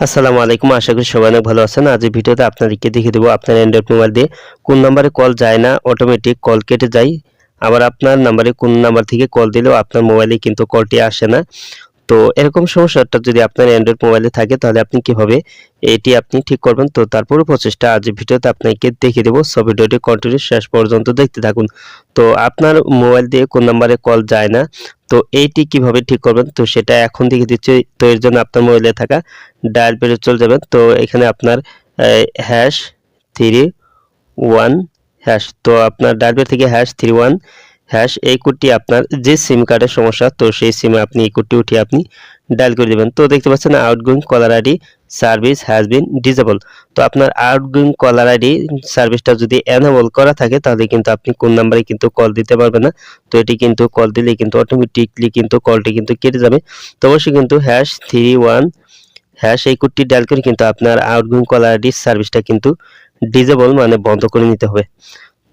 আসসালামু আলাইকুম, আশা করি সবাই অনেক ভালো আছেন। আজ ভিডিওতে আপনাদেরকে দেখিয়ে দেবো আপনার অ্যান্ড্রয়েড মোবাইল দিয়ে কোন নাম্বারে কল যায় না অটোমেটিক কল কেটে যায়। আবার আপনার নাম্বারে কোন নাম্বার থেকে কল দিলেও আপনার মোবাইলে কিন্তু কলটি আসে না। তো এরকম সমস্যাটা যদি আপনার অ্যান্ড্রয়েড মোবাইলে থাকে, তাহলে আপনি কীভাবে এটি আপনি ঠিক করবেন? তো তারপরে প্রচেষ্টা আজ ভিডিওতে আপনাকে দেখিয়ে দেবো। সব ভিডিওটি কন্টিনিউ শেষ পর্যন্ত দেখতে থাকুন। তো আপনার মোবাইল দিয়ে কোন নাম্বারে কল যায় না তো এইটি কীভাবে ঠিক করবেন? তো সেটা এখন দেখে দিচ্ছি। তো এর জন্য আপনার মোবাইলে থাকা ডায়াল পেজে চলে যাবেন। তো এখানে আপনার হ্যাশ থ্রি ওয়ান হ্যাশ তো আপনার ডায়াল পেজ থেকে হ্যাশ থ্রি ওয়ান হ্যাশ এই কোডটি আপনার যে সিম কার্ডের সমস্যা, তো সেই সিমে আপনি এই কোডটি উঠিয়ে আপনি ডায়াল করে দেবেন। তো দেখতে পাচ্ছেন outgoing caller ID service has been disabled তো আপনার আউটগোয়িং কলার আইডি সার্ভিসটা যদি এনেবল করা থাকে, তাহলে কিন্তু আপনি কোন নাম্বারে কিন্তু কল দিতে পারবেন না। তো এটি কিন্তু কল দিলে কিন্তু অটোমেটিকলি কিন্তু কলটি কিন্তু কেটে যাবে। তো অবশ্যই কিন্তু হ্যাশ থ্রি ওয়ান হ্যাশ এই কোডটি ডায়াল করে কিন্তু আপনার আউটগোয়িং কলার আইডি সার্ভিসটা কিন্তু ডিজেবল মানে বন্ধ করে নিতে হবে।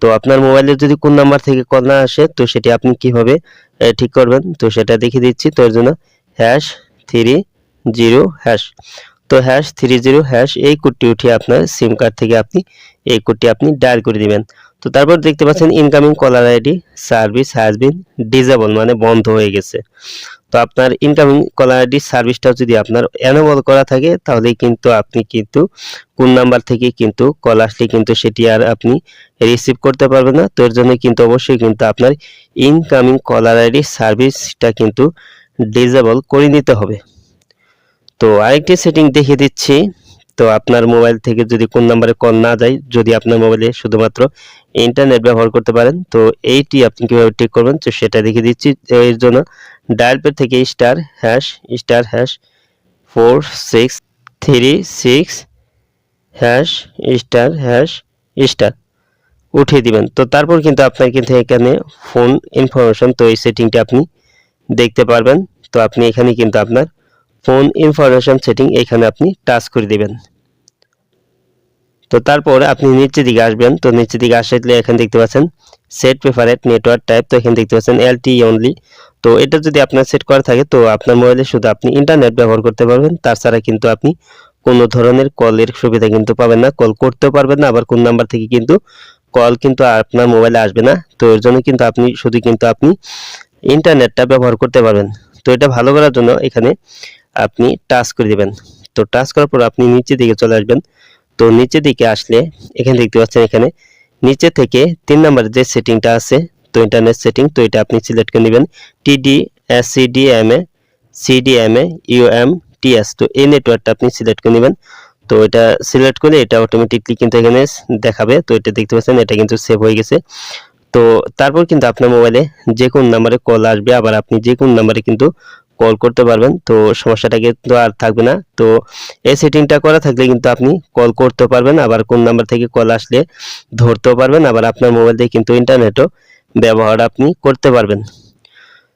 তো আপনার মোবাইলে যদি কোন নাম্বার থেকে কল না আসে, তো সেটি আপনি কীভাবে ঠিক করবেন? তো সেটা দেখিয়ে দিচ্ছি। তো জন্য হ্যাশ থ্রি জিরো হ্যাশ তো হ্যাশ থ্রি জিরো হ্যাশ এই কোডটি উঠিয়ে আপনার সিম কার্ড থেকে আপনি এই কোডটি আপনি ডায়াল করে দিবেন। তো তারপর দেখতে পাচ্ছেন incoming caller ID service has been disabled মানে বন্ধ হয়ে গেছে। তো আপনার ইনকামিং কলার আইডি সার্ভিসটা যদি আপনার এনেবল করা থাকে তাহলে কিন্তু আপনি কিন্তু কোন নাম্বার থেকে কিন্তু কল আসলে কিন্তু সেটি আর আপনি রিসিভ করতে পারবেন না। তো এর জন্য কিন্তু অবশ্যই কিন্তু আপনার ইনকামিং কলার আইডি সার্ভিসটা কিন্তু ডিজেবল করে নিতে হবে। তো আরেকটি সেটিং দেখিয়ে দিচ্ছি। তো আপনার মোবাইল থেকে যদি কোন নাম্বারে কল না যায়, যদি আপনার মোবাইলে শুধুমাত্র ইন্টারনেট ব্যবহার করতে পারেন, তো এইটি আপনি কীভাবে ঠিক করবেন? তো সেটা দেখিয়ে দিচ্ছি। এর জন্য ডায়াল প্যাড থেকে star hash star hash four six three six hash star hash star উঠিয়ে দিবেন। তো তারপর কিন্তু আপনার কিন্তু এখানে ফোন ইনফরমেশন তো এই সেটিংটি আপনি দেখতে পারবেন। তো আপনি এখানে কিন্তু আপনার ফোন ইনফরমেশন সেটিং এখানে আপনি টাচ করে দিবেন। তো তারপর আপনি নিচের দিকে আসবেন, তো নিচের দিকে আসলে এখানে দেখতে পাচ্ছেন সেট প্রেফারেট নেটওয়ার্ক টাইপ তো এখানে দেখতে পাচ্ছেন এলটি অনলি তো এটা যদি আপনার সেট করা থাকে, তো আপনার মোবাইলে শুধু আপনি ইন্টারনেট ব্যবহার করতে পারবেন। তাছাড়া কিন্তু আপনি কোনো ধরনের কলের সুবিধা কিন্তু পাবেন না। কল করতেও পারবেন না, আবার কোন নাম্বার থেকে কিন্তু কল কিন্তু আপনার মোবাইলে আসবে না। তো এর জন্য কিন্তু আপনি, শুধু কিন্তু আপনি ইন্টারনেটটা ব্যবহার করতে পারবেন। তো এটা ভালো করার জন্য এখানে আপনি টাচ করে দিবেন। তো টাচ করার পর আপনি নিচের দিকে চলে আসবেন। তো নিচের দিকে আসলে এখানে দেখতে পাচ্ছেন এখানে, নিচে থেকে তিন নাম্বার যে সেটিংটা আছে, তো ইন্টারনেট সেটিং তো এটা আপনি সিলেক্ট করে নেবেন। TD S M A CDMA UMTS তো এই নেটওয়ার্কটা আপনি সিলেক্ট করে নেবেন। তো এটা সিলেক্ট করলে এটা অটোমেটিকলি কিন্তু এখানে দেখাবে। তো এটা দেখতে পাচ্ছেন, এটা কিন্তু সেভ হয়ে গেছে। তো তারপর কিন্তু আপনার মোবাইলে যে কোন নাম্বারে কল আসবে। আবার আপনি যে কোন নাম্বারে কিন্তু কল করতে পারবেন, তো সমস্যাটা কিন্তু আর থাকবে না। তো এই সেটিংটা করা থাকলে কিন্তু আপনি কল করতে পারবেন, আবার কোন নাম্বার থেকে কল আসলে ধরতেও পারবেন, আবার আপনার মোবাইল দিয়ে কিন্তু ইন্টারনেটও ব্যবহার আপনি করতে পারবেন।